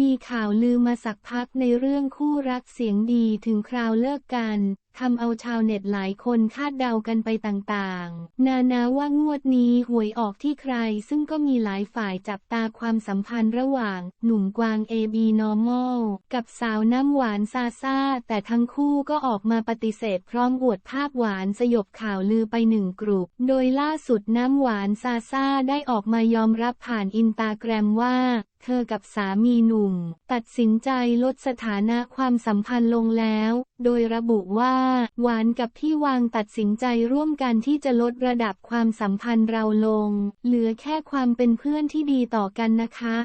มีข่าวลือมาสักพักในเรื่องคู่รักเสียงดีถึงคราวเลิกกัน ทำเอาชาวเน็ตหลายคนคาดเดากันไปต่างๆ นานาว่างวดนี้หวยออกที่ใครซึ่งก็มีหลายฝ่ายจับตาความสัมพันธ์ระหว่าง หนุ่มกวาง AB Normal กับสาวน้ำหวานซาซาแต่ทั้งคู่ก็ออกมาปฏิเสธพร้อมอวดภาพหวานสยบข่าวลือไปหนึ่งกลุ่มโดยล่าสุดน้ำหวานซาซาได้ออกมายอมรับผ่านอินตาแกรมว่า เธอกับสามีหนุ่ม ตัดสินใจลดสถานะความสัมพันธ์ลงแล้ว โดยระบุว่า หวานกับพี่วางตัดสินใจร่วมกันที่จะลดระดับความสัมพันธ์เราลง เหลือแค่ความเป็นเพื่อนที่ดีต่อกันนะคะ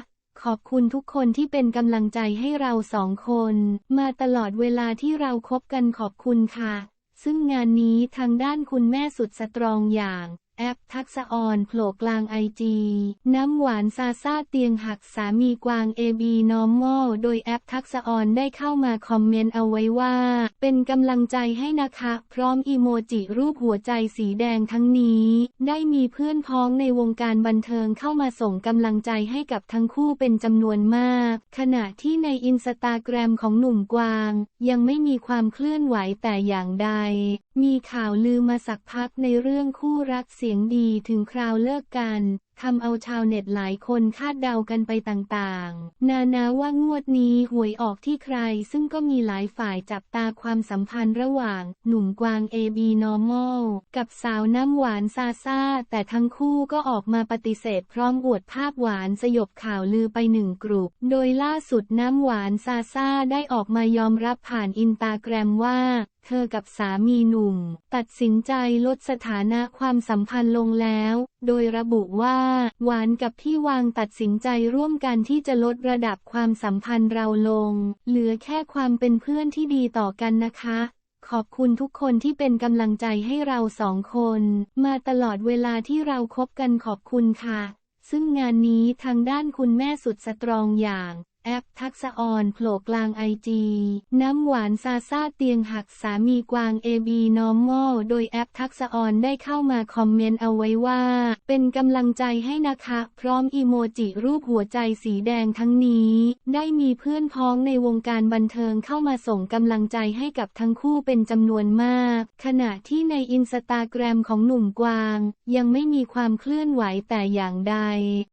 ขอบคุณทุกคนที่เป็นกำลังใจให้เราสองคน มาตลอดเวลาที่เราคบกันขอบคุณค่ะ ซึ่งงานนี้ทางด้านคุณแม่สุดสตรองอย่าง แอปทักษออนโผล่กลางไอจีน้ำหวานซาซาเตียงหักสามีกวาง AB Normal โดยแอปทักษออนได้เข้ามาคอมเมนต์เอาไว้ว่า เป็นกำลังใจให้นะคะ พร้อมอีโมจิรูปหัวใจสีแดงทั้งนี้ ได้มีเพื่อนพ้องในวงการบันเทิงเข้ามาส่งกำลังใจให้กับทั้งคู่เป็นจำนวนมาก ขณะที่ในอินสตาแกรมของหนุ่มกวาง ยังไม่มีความเคลื่อนไหวแต่อย่างใด มีข่าวลือมาสักพักในเรื่องคู่รักเสียงดีถึงคราวเลิกกันทำเอาชาวเน็ตหลายคนคาดเดากันไปต่างๆ นานาว่างวดนี้หวยออกที่ใคร ซึ่งก็มีหลายฝ่ายจับตาความสัมพันธ์ระหว่าง หนุ่มกวาง AB Normal กับสาวน้ำหวานซาซาแต่ทั้งคู่ก็ออกมาปฏิเสธพร้อมอวดภาพหวานสยบข่าวลือไปหนึ่งกลุ่มโดยล่าสุดน้ำหวานซาซาได้ออกมายอมรับผ่านอินตาแกรมว่า เธอกับสามีหนุ่ม ตัดสินใจลดสถานะความสัมพันธ์ลงแล้ว โดยระบุว่า หวานกับพี่วางตัดสินใจร่วมกันที่จะลดระดับความสัมพันธ์เราลง เหลือแค่ความเป็นเพื่อนที่ดีต่อกันนะคะขอบคุณทุกคนที่เป็นกำลังใจให้เราสองคน มาตลอดเวลาที่เราคบกันขอบคุณค่ะ ซึ่งงานนี้ทางด้านคุณแม่สุดสตรองอย่างแอปทักษะออนโผล่กลางไอจีน้ำหวานซาซาเตียงหักสามีกวาง AB Normal โดยแอปทักษะออนได้เข้ามาคอมเมนต์เอาไว้ว่า เป็นกำลังใจให้นะคะ พร้อมอีโมจิรูปหัวใจสีแดงทั้งนี้ ได้มีเพื่อนพ้องในวงการบันเทิงเข้ามาส่งกำลังใจให้กับทั้งคู่เป็นจำนวนมาก ขณะที่ในอินสตาแกรมของหนุ่มกวาง ยังไม่มีความเคลื่อนไหวแต่อย่างใด